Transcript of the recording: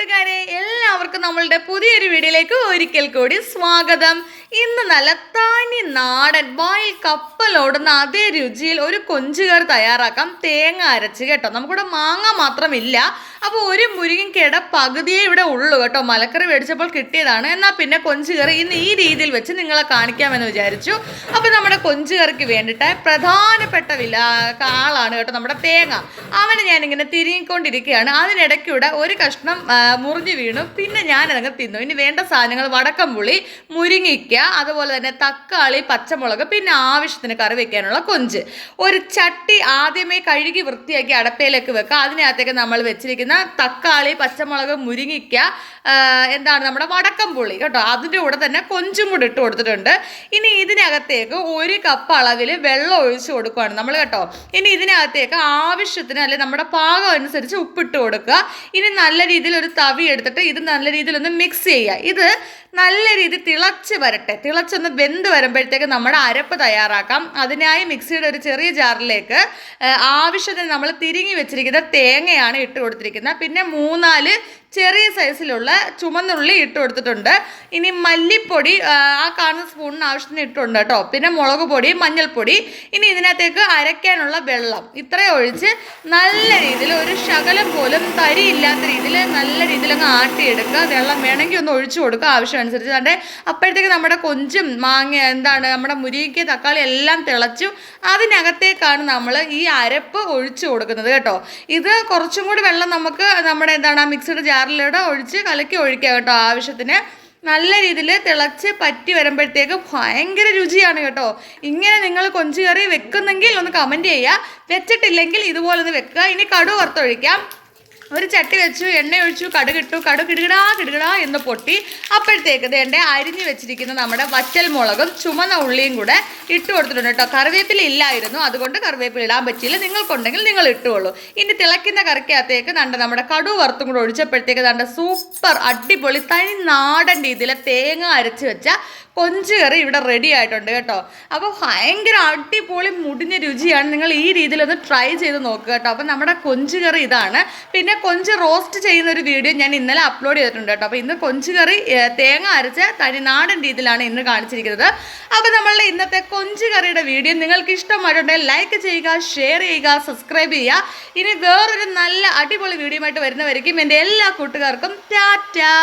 കൂട്ടുകാരെ എല്ലാവർക്കും നമ്മളുടെ പുതിയൊരു വീഡിയോയിലേക്ക് ഒരിക്കൽ കൂടി സ്വാഗതം. ഇന്ന് നല്ല തനി നാടൻ വായിൽ കപ്പലോടുന്ന അതേ രുചിയിൽ ഒരു കൊഞ്ചുകറി തയ്യാറാക്കാം. തേങ്ങ അരച്ച് കേട്ടോ. നമുക്കിവിടെ മാങ്ങ മാത്രമില്ല. അപ്പോൾ ഒരു മുരിങ്ങയ്ക്കയുടെ പകുതിയേ ഇവിടെ ഉള്ളൂ കേട്ടോ. മലക്കറി മേടിച്ചപ്പോൾ കിട്ടിയതാണ്. എന്നാൽ പിന്നെ കൊഞ്ചുകറി ഇന്ന് ഈ രീതിയിൽ വെച്ച് നിങ്ങളെ കാണിക്കാമെന്ന് വിചാരിച്ചു. അപ്പോൾ നമ്മുടെ കൊഞ്ചുകറിക്ക് വേണ്ടിയിട്ട് പ്രധാനപ്പെട്ട വില ആളാണ് കേട്ടോ നമ്മുടെ തേങ്ങ. അവനെ ഞാനിങ്ങനെ തിരിങ്ങിക്കൊണ്ടിരിക്കുകയാണ്. അതിനിടയ്ക്കൂടെ ഒരു കഷ്ണം മുറിഞ്ഞു വീണു. പിന്നെ ഞാനതങ്ങ് തിന്നു. ഇനി വേണ്ട സാധനങ്ങൾ വടക്കംപുളി മുരിങ്ങിക്ക അതുപോലെ തന്നെ തക്കാളി പച്ചമുളക് പിന്നെ ആവശ്യത്തിന് കറി വെക്കാനുള്ള കൊഞ്ച്. ഒരു ചട്ടി ആദ്യമേ കഴുകി വൃത്തിയാക്കി അടപ്പയിലേക്ക് വെക്കുക. അതിനകത്തേക്ക് നമ്മൾ വെച്ചിരിക്കുന്ന തക്കാളി പച്ചമുളക് മുരിങ്ങിക്ക എന്താണ് നമ്മുടെ വടക്കംപുളി കേട്ടോ അതിന്റെ കൂടെ തന്നെ കൊഞ്ചും കൂടി ഇട്ട് കൊടുത്തിട്ടുണ്ട്. ഇനി ഇതിനകത്തേക്ക് ഒരു കപ്പ് അളവിൽ വെള്ളം ഒഴിച്ച് കൊടുക്കുകയാണ് നമ്മൾ കേട്ടോ. ഇനി ഇതിനകത്തേക്ക് ആവശ്യത്തിന് അല്ലെ നമ്മുടെ പാകം അനുസരിച്ച് ഉപ്പിട്ട് കൊടുക്കുക. ഇനി നല്ല രീതിയിൽ ഒരു തവി എടുത്തിട്ട് ഇത് നല്ല രീതിയിൽ ഒന്ന് മിക്സ് ചെയ്യുക. ഇത് നല്ല രീതിയിൽ തിളച്ച് വരട്ടെ. തിളച്ചൊന്ന് വെന്ത് വരുമ്പോഴത്തേക്ക് നമ്മുടെ അരപ്പ് തയ്യാറാക്കാം. അതിനായി മിക്സിയുടെ ഒരു ചെറിയ ജാറിലേക്ക് ആവശ്യത്തിന് നമ്മൾ തിരിങ്ങി വെച്ചിരിക്കുന്ന തേങ്ങയാണ് ഇട്ട് കൊടുത്തിരിക്കുന്നത്. പിന്നെ മൂന്നാൽ ചെറിയ സൈസിലുള്ള ചുമന്നുള്ളി ഇട്ട് കൊടുത്തിട്ടുണ്ട്. ഇനി മല്ലിപ്പൊടി ആ, കാണുന്ന സ്പൂണിന് ആവശ്യത്തിന് ഇട്ടുണ്ട് കേട്ടോ. പിന്നെ മുളക് പൊടി മഞ്ഞൾപ്പൊടി. ഇനി ഇതിനകത്തേക്ക് അരയ്ക്കാനുള്ള വെള്ളം. ഇത്രയും ഒഴിച്ച് നല്ല രീതിയിൽ ഒരു ശകലം പോലും തരി ഇല്ലാത്ത രീതിയിൽ നല്ല രീതിയിൽ അങ്ങ് ആട്ടിയെടുക്കുക. വെള്ളം വേണമെങ്കിൽ ഒന്ന് ഒഴിച്ചു കൊടുക്കുക ആവശ്യമനുസരിച്ച്. അതേ അപ്പോഴത്തേക്ക് നമ്മുടെ കൊഞ്ചും മാങ്ങ എന്താണ് നമ്മുടെ മുരിക്ക തക്കാളി എല്ലാം തിളച്ചു അതിനകത്തേക്കാണ് നമ്മൾ ഈ അരപ്പ് ഒഴിച്ചു കൊടുക്കുന്നത് കേട്ടോ. ഇത് കുറച്ചും കൂടി വെള്ളം നമുക്ക് നമ്മുടെ എന്താണ് ആ മിക്സിയുടെ ജാറിലൂടെ ഒഴിച്ച് കലക്കി ഒഴിക്കുക കേട്ടോ ആവശ്യത്തിന്. നല്ല രീതിയിൽ തിളച്ച് പറ്റി വരുമ്പോഴത്തേക്ക് ഭയങ്കര രുചിയാണ് കേട്ടോ. ഇങ്ങനെ നിങ്ങൾ കൊഞ്ച് കറി വെക്കുന്നെങ്കിൽ ഒന്ന് കമന്റ് ചെയ്യുക. വെച്ചിട്ടില്ലെങ്കിൽ ഇതുപോലെ ഒന്ന് വെക്കുക. ഇനി കടു വറുത്തൊഴിക്കാം ഒരു ചട്ടി വെച്ചു എണ്ണ ഒഴിച്ചു കടുകിട്ടു കടു കിടുകിടാ എന്ന് പൊട്ടി അപ്പോഴത്തേക്ക് എന്റെ അരിഞ്ഞു വെച്ചിരിക്കുന്ന നമ്മുടെ വറ്റൽ മുളകും ചുമന്ന ഉള്ളിയും കൂടെ ഇട്ട് കൊടുത്തിട്ടുണ്ട് കേട്ടോ. കറിവേപ്പില ഇല്ലായിരുന്നു. അതുകൊണ്ട് കറിവേപ്പില ഇടാൻ പറ്റിയില്ല. നിങ്ങൾക്കുണ്ടെങ്കിൽ നിങ്ങൾ ഇട്ടുകൊള്ളൂ. ഇനി തിളയ്ക്കുന്ന കറിക്കകത്തേക്ക് നണ്ട നമ്മുടെ കടു വറുത്തും കൂടെ ഒഴിച്ചപ്പോഴത്തേക്ക് നണ്ട സൂപ്പർ അടിപൊളി തനി നാടൻ രീതിയിൽ തേങ്ങ അരച്ച് വെച്ച കൊഞ്ച് കറി ഇവിടെ റെഡി ആയിട്ടുണ്ട് കേട്ടോ. അപ്പോൾ ഭയങ്കര അടിപൊളി മുടിഞ്ഞ രുചിയാണ്. നിങ്ങൾ ഈ രീതിയിലൊന്ന് ട്രൈ ചെയ്ത് നോക്കുക കേട്ടോ. അപ്പോൾ നമ്മുടെ കൊഞ്ച് കറി ഇതാണ്. പിന്നെ കൊഞ്ച് റോസ്റ്റ് ചെയ്യുന്ന ഒരു വീഡിയോ ഞാൻ ഇന്നലെ അപ്ലോഡ് ചെയ്തിട്ടുണ്ട് കേട്ടോ. അപ്പോൾ ഇന്ന് കൊഞ്ച് കറി തേങ്ങ അരച്ച തനിനാടൻ രീതിയിലാണ് ഇന്ന് കാണിച്ചിരിക്കുന്നത്. അപ്പോൾ നമ്മളുടെ ഇന്നത്തെ കൊഞ്ച് കറിയുടെ വീഡിയോ നിങ്ങൾക്ക് ഇഷ്ടമായിട്ടുണ്ടെങ്കിൽ ലൈക്ക് ചെയ്യുക ഷെയർ ചെയ്യുക സബ്സ്ക്രൈബ് ചെയ്യുക. ഇനി വേറൊരു നല്ല അടിപൊളി വീഡിയോ ആയിട്ട് വരുന്നവരേക്കും എന്റെ എല്ലാ കൂട്ടുകാർക്കും ടാറ്റാ.